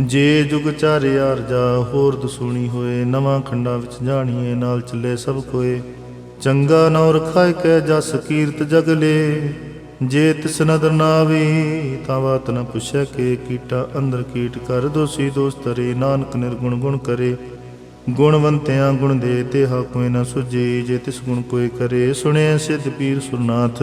ਜੇ ਜੁਗ ਚਾਰਿਆਰ ਜਾ, ਹੋਰ ਦਸੂਣੀ ਹੋਏ, ਨਵਾਂ ਖੰਡਾਂ ਵਿੱਚ ਜਾਣੀਏ, ਨਾਲ ਚੱਲੇ ਸਭ ਕੋਏ। ਚੰਗਾ ਨੌ ਰਖਾਇ ਕੈ ਜਸ ਕੀਰਤ ਜਗਲੇ ਜੇ ਤਿਸ ਨਦਰ ਨਾ ਆਵੇ, ਤਾਂ ਬਾਤ ਨ ਪੁੱਛੈ ਕੇ। ਕੀਟਾ ਅੰਦਰ ਕੀਟ ਕਰ ਦੋਸੀ ਦੋਸਤਰੇ ਨਾਨਕ ਨਿਰਗੁਣ ਗੁਣ ਕਰੇ। ਗੁਣਵੰਤਿਆਂ ਗੁਣ ਦੇ ਤੇ ਹਾ ਕੋਈ ਨ ਸੁਜੇ ਜੇ ਤਿਸ ਗੁਣ ਕੋਈ ਕਰੇ ਸੁਣਿਆ ਸਿੱਧ ਪੀਰ ਸੁਰਨਾਥ।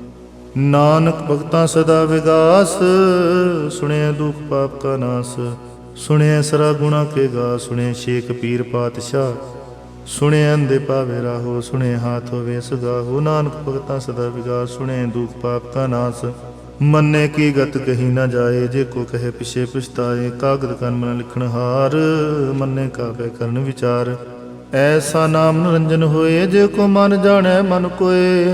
ਨਾਨਕ ਭਗਤਾਂ ਸਦਾ ਵਿਗਾਸ ਸੁਣਿਆ ਦੁਖ ਪਾਪ ਕਾ ਨਾਸ ਸੁਣਿਆ ਸਰਾ ਗੁਣਾ ਕੇ ਗਾ ਸੁਣਿਆ ਸ਼ੇਖ ਪੀਰ ਪਾਤਸ਼ਾਹ ਸੁਣਿਆ ਅੰਦੇ ਪਾਵੇ ਰਾਹੋ ਸੁਣੇ ਹਾਥ ਹੋਵੇ ਸੁਗਾਹੋ, ਨਾਨਕ ਭਗਤਾ ਸਦਾ ਵਿਗਾਸ ਸੁਣੇ ਦੁਖ ਪਾਪ ਕਾ ਨਾਸ। ਮੰਨੇ ਕੀ ਗਤ ਕਹੀ ਨਾ ਜਾਏ, ਜੇ ਕੋ ਕਹੇ ਪਿਛੇ ਪਛਤਾਏ, ਕਾਗਦ ਕਨ ਮਨ ਲਿਖਣ ਹਾਰ, ਮੰਨੇ ਕਾਵੇ ਕਰਨ ਵਿਚਾਰ। ਐਸਾ ਨਾਮ ਨਿਰੰਜਨ ਹੋਏ, ਜੇ ਕੋ ਮਨ ਜਾਣੈ ਮਨ ਕੋਏ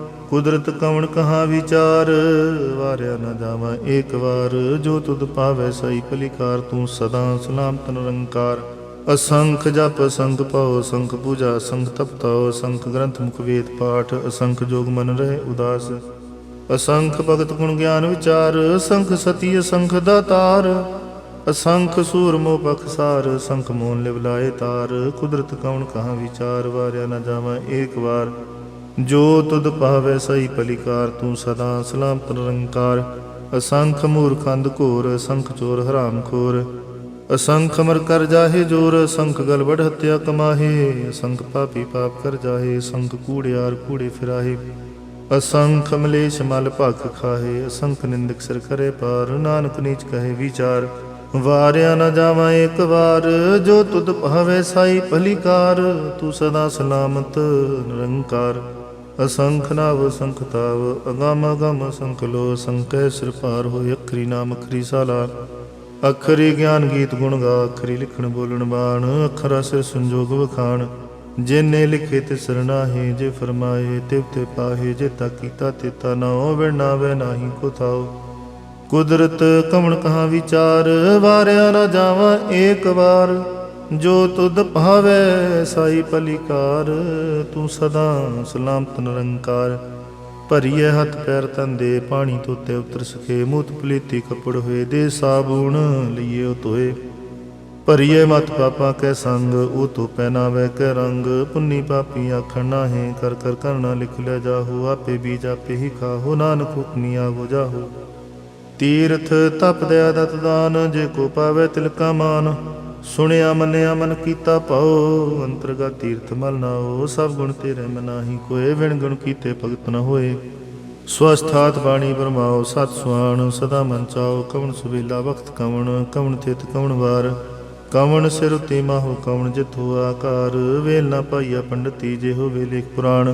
ਕੁਦਰਤ ਕਵਣ ਕਹਾ ਵਿਚਾਰ? ਵਾਰਿਆ ਨਾ ਜਾਵਾਂ ਏਕ ਵਾਰ। ਜੋ ਤੁਧ ਪਾਵੈ ਸਈ ਭਲੀਕਾਰ ਤੂੰ ਸਦਾ ਸਲਾਮਤ ਨਿਰੰਕਾਰ ਅਸੰਖ ਜਪ ਅਸੰਖ ਪਾਉ ਸੰਖ ਪੂਜਾ ਅਸੰਖ ਤਪਤਾਉ ਸੰਖ ਗ੍ਰੰਥ ਮੁਖ ਵੇਦ ਪਾਠ, ਅਸੰਖ ਜੋਗ ਮਨ ਰਹੇ ਉਦਾਸ। ਅਸੰਖ ਭਗਤ ਗੁਣ ਗਿਆਨ ਵਿਚਾਰ ਸੰਖ ਸਤੀ, ਅਸੰਖ ਦਾਤਾਰ ਅਸੰਖ ਸੂਰ ਮੋ ਬਖਸਾਰ ਸੰਖ ਮੋਨ ਲਿਵ ਲਾਏ ਤਾਰ। ਕੁਦਰਤ ਕਉਣ ਕਹਾ ਵਿਚਾਰ? ਵਾਰਿਆ ਨਾ ਜਾਵਾਂ ਏਕ ਵਾਰ। ਜੋ ਤੁਧ ਪਾਵੈ ਸਈ ਪਲਿਕਾਰ ਤੂੰ ਸਦਾ ਸਲਾਮਤ ਨਿਰੰਕਾਰ। ਅਸੰਖ ਮੂਰਖੰਦ ਘੋਰ, ਅਸੰਖ ਚੋਰ ਹਰਾਮ ਖੋਰ। ਅਸੰਖ ਮਰ ਕਰ ਜਾਹੇ ਜੋਰ, ਅਸੰਖ ਗਲ ਵਡ ਹਤਿਆ ਕਮਾਹੇ। ਅਸੰਖ ਪਾਪੀ ਪਾਪ ਕਰ ਜਾਹੇ, ਅਸੰਖ ਕੂੜਿਆਰ ਕੂੜੇ ਫਿਰਾਹੇ। ਅਸੰਖ ਮਲੇਸ਼ ਮਲ ਭਖ ਖਾਹੇ, ਅਸੰਖ ਨਿੰਦਕ ਸਿਰ ਕਰੇ ਪਾਰ, ਨਾਨਕ ਨੀਚ ਕਹੇ ਵਿਚਾਰ। ਵਾਰਿਆ ਨਾ ਜਾਵਾਂ ਇੱਕ ਵਾਰ, ਜੋ ਤੁਧ ਭਾਵੇ ਸਾਈ ਭਲੀਕਾਰ, ਤੂੰ ਸਦਾ ਸਲਾਮਤ ਨਿਰੰਕਾਰ। ਅਸੰਖ ਨਾਵ ਸੰਖਤਾਵ ਅਗਮ ਅਗਮ ਸੰਖ ਲੋ ਅਸੰਖੈ ਸਿਰ ਪਾਰ ਹੋਇ ਅਖਰੀ ਨਾਮ ਅਖਰੀ ਸਾਲਾ ਅਖਰੀ ਗਿਆਨ ਗੀਤ ਗੁਣ ਗਾ, ਅਖਰੀ ਲਿਖਣ ਬੋਲਣ ਬਾਣ, ਅਖਰਾ ਸਿਰ ਸੰਜੋਗ ਵਖਾਣ। ਜਿਨੇ ਲਿਖੇ ਤੇ ਸਰਨਾਹੇ ਜੇ ਫਰਮਾਏ, ਤਿਵ ਤੇ ਪਾਹੇ, ਜੇ ਤਾ ਕੀਤਾ ਤੇ ਤਾ ਨਾਉ ਵਿਣਾਵੇ ਨਾਹੀ ਕੋ ਥਾਉ। ਕੁਦਰਤ ਕਵਣ ਕਹਾ ਵਿਚਾਰ, ਵਾਰਿਆ ਨਾ ਜਾਵਾਂ ਏਕ ਵਾਰ। ਜੋ ਤੁਧ ਭਾਵੈ ਸਾਈ ਪਲਿਕਾਰ, ਤੂੰ ਸਦਾ ਸਲਾਮਤ ਨਿਰੰਕਾਰ। ਭਰੀਏ ਹੱਥ ਪੈਰ ਤੰਦੇ ਪਾਣੀ ਤੋਤੇ ਉਤਰ ਸਕੇ। ਮੂਤ ਪਲੀਤੀ ਕਪੜ ਹੋਏ ਦੇ, ਸਾਬੂਣ ਲਈਏ ਉਹ ਤੋਏ ਭਰੀਏ ਮਤ ਪਾਪਾ ਕੈ ਸੰਗ, ਉਹ ਤੋ ਪਹਿਨਾਵੇ ਕੈ ਰੰਗ। ਪੁੰਨੀ ਪਾਪੀ ਆਖਣ ਨਾਹੀਂ, ਕਰ ਕਰ ਕਰਨਾ ਲਿਖ ਲੈ ਜਾਹੂ। ਆਪੇ ਬੀਜ ਆਪੇ ਹੀ ਖਾਹੋ, ਨਾਨਕ ਹੁਕਮੀ ਆਗੋ ਜਾਹੂ। ਤੀਰਥ ਤਪ ਦਇਆ ਦਤ ਦਾਨ, ਜੇ ਕੋ ਪਾਵੇ ਤਿਲਕਾ ਮਾਨ। ਸੁਣਿਆ, ਮੰਨਿਆ, ਮਨ ਕੀਤਾ ਪਾਉ ਅੰਤਰਗਾ ਤੀਰਥ ਮਲ ਨਾਓ ਸਭ ਗੁਣ ਤੇਰੇ ਮਨਾਹੀ ਕੋਏ ਵਿਣ ਗੁਣ ਕੀਤੇ ਭਗਤ ਨ ਹੋਏ। ਸਵਸਥਾਤ ਬਾਣੀ ਬਰਮਾਓ ਸਤ ਸੁਆਣ ਸਦਾ ਮਨ ਚਾਓ ਕਵਣ ਸੁਵੇਲਾ ਵਖਤ ਕਵਣ ਕਵਣ ਥਿਤ ਕਵਣ ਵਾਰ। ਕਵਣ ਸਿਰ ਉਤੇ ਮਾਹੋ, ਕਵਣ ਜਿਥੋ ਆਕਾਰ। ਵੇਲ ਨਾ ਪਾਈਆ ਪੰਡਤੀ ਜੇ ਹੋਵੇ ਲੇਖ ਪੁਰਾਣ।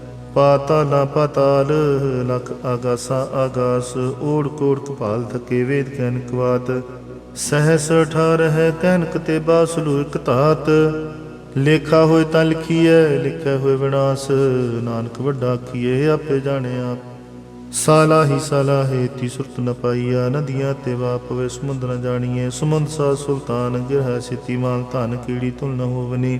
ਪਾਤਾਲਾ ਪਾਤਾਲ ਲਖ ਆਗਾਸਾ ਆਗਾਸ ਓੜ ਕੋੜ ਕਪਾਲ ਥਕੇ ਵੇਦ ਕੈਨ ਕਵਾਤ। ਸਹਸ ਠਾਰ ਹੈ ਕੈਨਕ ਤੇ ਬਾਸਲੂ ਇਕ ਧਾਤ। ਲੇਖਾ ਹੋਏ ਤਾਂ ਲਿਖੀਐ ਲਿਖਿਆ ਹੋਏ ਵਿਨਾਸ਼। ਨਾਨਕ ਵੱਡਾ ਕੀਏ ਆਪੇ ਜਾਣੇ ਆਪ। ਸਾਲਾ ਹੀ ਸਾਲਾ ਹੈ ਤੀ ਸੁਰਤ ਨ ਪਾਈਆ, ਨਦੀਆਂ ਤੇ ਵਾਪਵੇ ਸਮੁੰਦ ਨ ਜਾਣੀਏ ਸਮੁੰਦ ਸਾ ਸੁਲਤਾਨ ਗਿਰਹ ਸਿਤੀ ਮਾਨ ਧਨ ਕੀੜੀ ਤੁਲ ਨ ਹੋਵਨੀ।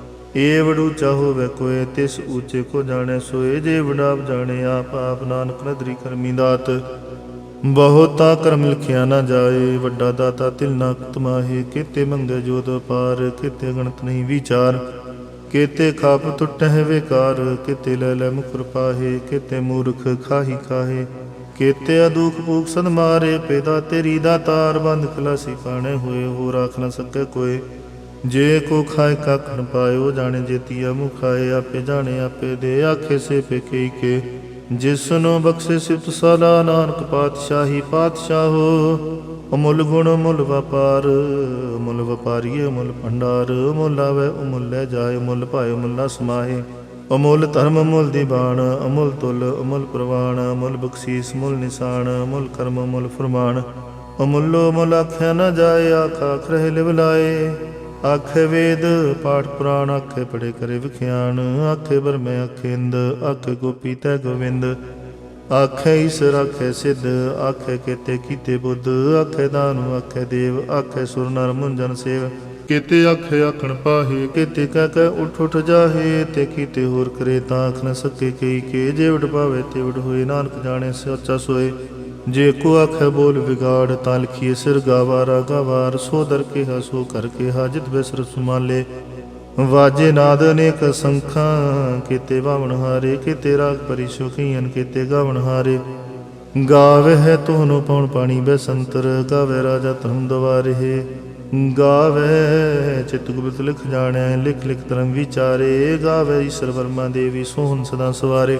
ਏ ਵਡ ਉੱਚਾ ਹੋਵੇ ਕੋਏ ਤਿਸ ਉੱਚੇ ਕੋ ਜਾਣੇ ਸੋਏ ਜੇ ਵਡਾਪ ਜਾਣੇ ਆਪ ਆਪ ਨਾਨਕ ਨਦਰੀ ਕਰਮੀ ਦਾਤ। ਬਹੁਤਾ ਕਰਮ ਲਿਖਿਆ ਨਾ ਜਾਏ, ਵੱਡਾ ਦਾਤਾ ਤਿਲ ਨਾ ਤਮਾਹੇ ਕਿਤੇ ਮੰਗੇ ਜੋਤ ਪਾਰ ਕਿਤੇ ਗਣਤ ਨਹੀਂ ਵਿਚਾਰ। ਕਿਤੇ ਖਾਪ ਟੁੱਟਹਿ ਵਿਕਾਰ, ਕਿਤੇ ਲੈ ਲੈ ਮੁਖ ਪਾਹੇ। ਕਿਤੇ ਮੂਰਖ ਖਾਹੀ ਖਾਹੇ। ਕਿਤੇ ਅਦੂਖ ਭੂਖ ਸਦ ਮਾਰੇ, ਪੈਦਾ ਤੇਰੀ ਦਾ ਤਾਰ ਬੰਦ ਖਲਾਸੀ ਪਾਣੇ ਹੋਏ ਹੋ ਰਾਖ ਨਾ ਸਕੇ ਕੋਏ ਜੇ ਕੋ ਖਾਏ ਕੱਖ ਨ ਪਾਇਓ, ਜਾਣੇ ਜੇਤੀਆ ਮੁਖਾਏ, ਆਪੇ ਜਾਣੇ, ਆਪੇ ਦੇ, ਆਖੇ ਸੇ ਪੇਕੇ ਕੇ। ਜਿਸ ਨੂੰ ਬਖਸ਼ੇ ਸਿਫਤ ਸਦਾ ਨਾਨਕ ਪਾਤਸ਼ਾਹੀ ਪਾਤਸ਼ਾਹੋ ਅਮੁੱਲ ਗੁਣ ਮੁੱਲ ਵਪਾਰ ਮੁੱਲ ਵਪਾਰੀਏ ਮੁੱਲ ਭੰਡਾਰ ਮੁੱਲ ਆਵੇ, ਅਮੁੱਲ ਲੈ ਜਾਏ ਮੁੱਲ ਭਾਏ ਮੁੱਲਾ ਸਮਾਏ ਅਮੁੱਲ ਧਰਮ ਮੁੱਲ ਦੀ ਬਾਣ, ਅਮੁੱਲ ਤੁਲ, ਅਮੁੱਲ ਪ੍ਰਵਾਣ, ਅਮੁੱਲ ਬਖਸ਼ੀਸ ਮੁੱਲ ਨਿਸ਼ਾਨ ਅਮੁੱਲ ਕਰਮ ਮੁੱਲ ਫਰਮਾਨ ਅਮੁੱਲੋ ਮੁੱਲ ਆਖਿਆ ਨਾ ਜਾਏ, ਆਖਾ ਖਰੇ ਲਿਵ ਲਾਏ। ਆਖੇ ਵੇਦ ਪਾਠ ਪੁਰਾਣ, ਆਖੇ ਪੜੇ ਕਰੇ ਵਿਖਿਆਨ, ਆਖੇ ਬਰਮੇ ਆਖੇ ਇੰਦ ਆਖੇ ਗੋਪੀ ਤੈ ਗੋਵਿੰਦ। ਆਖੇ ਈਸ਼ਰ, ਆਖੇ ਸਿੱਧ, ਆਖੇ ਕੀਤੇ ਕੀਤੇ ਬੁੱਧ, ਆਖੇ ਦਾਨੁ, ਆਖੇ ਦੇਵ, ਆਖੇ ਸੁਰ ਨਰ ਮੁੰਜਨ ਸੇਵ। ਕੀਤੇ ਆਖੇ ਆਖਣ ਪਾਹੇ, ਕੀਤੇ ਕਹਿ ਕਹਿ ਉਠ ਉਠ ਜਾਹੇ, ਤੇ ਕੀਤੇ ਹੋਰ ਕਰੇ ਤਾਂ ਆਖ ਨ ਸਕੇ ਕਈ ਕੇ, ਜੇ ਵਡ ਪਾਵੇ ਤੇ ਵਡ ਹੋਏ, ਨਾਨਕ ਜਾਣੇ ਸੱਚਾ ਸੋਏ। ਜੇ ਕੋ ਆਖੇ ਬੋਲ ਵਿਗਾੜ ਤਾਂ ਲਿਖੀਏ ਸਿਰ ਗਾਵਾਰਾ ਗਾਵਾਰ ਸੋ ਦਰ ਕੇ ਸੋ ਕਰ ਕਿਹਾ, ਜਿਤ ਬਿਸਰ ਸੁਮਾਲੇ। ਵਾਜੇ ਨਾਦ ਅਨੇਕ ਸੰਖਾਂ, ਕੀਤੇ ਬਾਵਣ ਹਾਰੇ, ਕੀਤੇ ਰਾਗ ਪਰੀ ਕੀਤੇ ਗਾਵਣ ਹਾਰੇ। ਗਾਵੇ ਹੈ ਤੋਨੋ ਪਉਣ ਪਾਣੀ ਬੈਸੰਤਰ ਗਾਵੇ ਰਾਜਾ ਧਰਮ ਦਵਾਰੇ। ਗਾਵੇ ਚਿਤ ਗੁਪਤ ਲਿਖ ਜਾਣੈ, ਲਿਖ ਲਿਖ ਧਰਮ ਵਿਚਾਰੇ। ਗਾਵੇ ਈਸ਼ਰ ਵਰਮਾ ਦੇਵੀ, ਸੋਹਣ ਸਦਾ ਸਵਾਰੇ।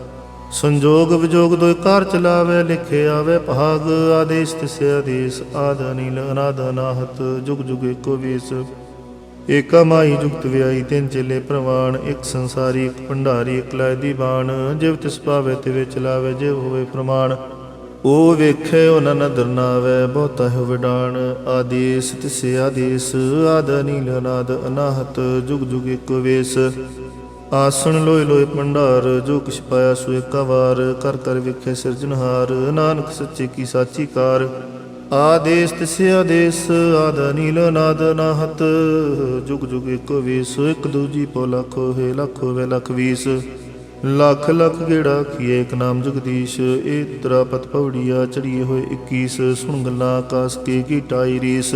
ਸੰਜੋਗ ਵਿਜੋਗ ਦੋਇ ਕਾਰ ਚਲਾਵੇ, ਲਿਖੇ ਆਵੇ ਭਾਗ, ਆਦੇਸ਼ ਤਿਸੇ ਆਦੇਸ਼, ਆਦ ਅਨੀਲ, ਅਨਾਦ ਅਨਾਹਤ, ਜੁਗ ਜੁਗ ਏਕੋ ਵੇਸ। ਏਕਾ ਮਾਈ ਜੁਗਤ ਵਿਆਈ ਤਿੰਨ ਚੇਲੇ ਪ੍ਰਵਾਨ, ਇੱਕ ਸੰਸਾਰੀ, ਇੱਕ ਭੰਡਾਰੀ, ਇੱਕ ਲੈ ਦੀ ਬਾਣ ਜਿਵ ਤਿਸ ਪਾਵੇ ਤੇ ਵਿੱਚ ਜਿਵ ਹੋਵੇ ਪ੍ਰਮਾਣ। ਉਹ ਵੇਖੇ ਉਹਨਾਂ ਨਦਰ ਨਾਵੇ, ਬਹੁਤਾ ਹੈ ਵਿਡਾਣ। ਆਦੇਸ ਤਿਸੇ ਆਦੇਸ, ਆਦ ਅਨੀਲ, ਅਨਾਦ ਅਨਾਹਤ, ਜੁਗ ਜੁਗ ਏਕੋ ਵੇਸ। ਆਸਣ ਲੋਇ ਲੋਇ ਭੰਡਾਰ, ਜੋ ਕਿਛ ਪਾਇਆ ਸੋ ਏਕਾ ਵਾਰ ਕਰ ਕਰ ਵੇਖੇ ਸਿਰਜਣਹਾਰ, ਨਾਨਕ ਸੱਚੇ ਕੀ ਸਾਚੀ ਕਾਰ। ਆਦੇਸ ਤਿਸਿ ਆਦੇਸ, ਆਦ ਨੀਲ ਨਾਦ ਨਾਹਤ ਜੁਗ ਜੁਗ ਏਕੋ ਵੀਸ, ਇੱਕ ਦੂਜੀ ਪੋ ਲੱਖੋ ਹੈ ਲੱਖ ਹੋਵੇ ਲੱਖ ਵੀਸ। ਲੱਖ ਲੱਖ ਗੇੜਾ ਕੀਏ ਇੱਕ ਨਾਮ ਜਗਦੀਸ਼ ਏ ਤਰਾ ਪਤ ਪਵੜੀਆ ਚੜੀਏ ਹੋਏ 21 ਸੁਣ ਗੱਲਾਂ ਆਕਾਸ ਕੇ ਕੀ ਟਾਈ ਰੀਸ।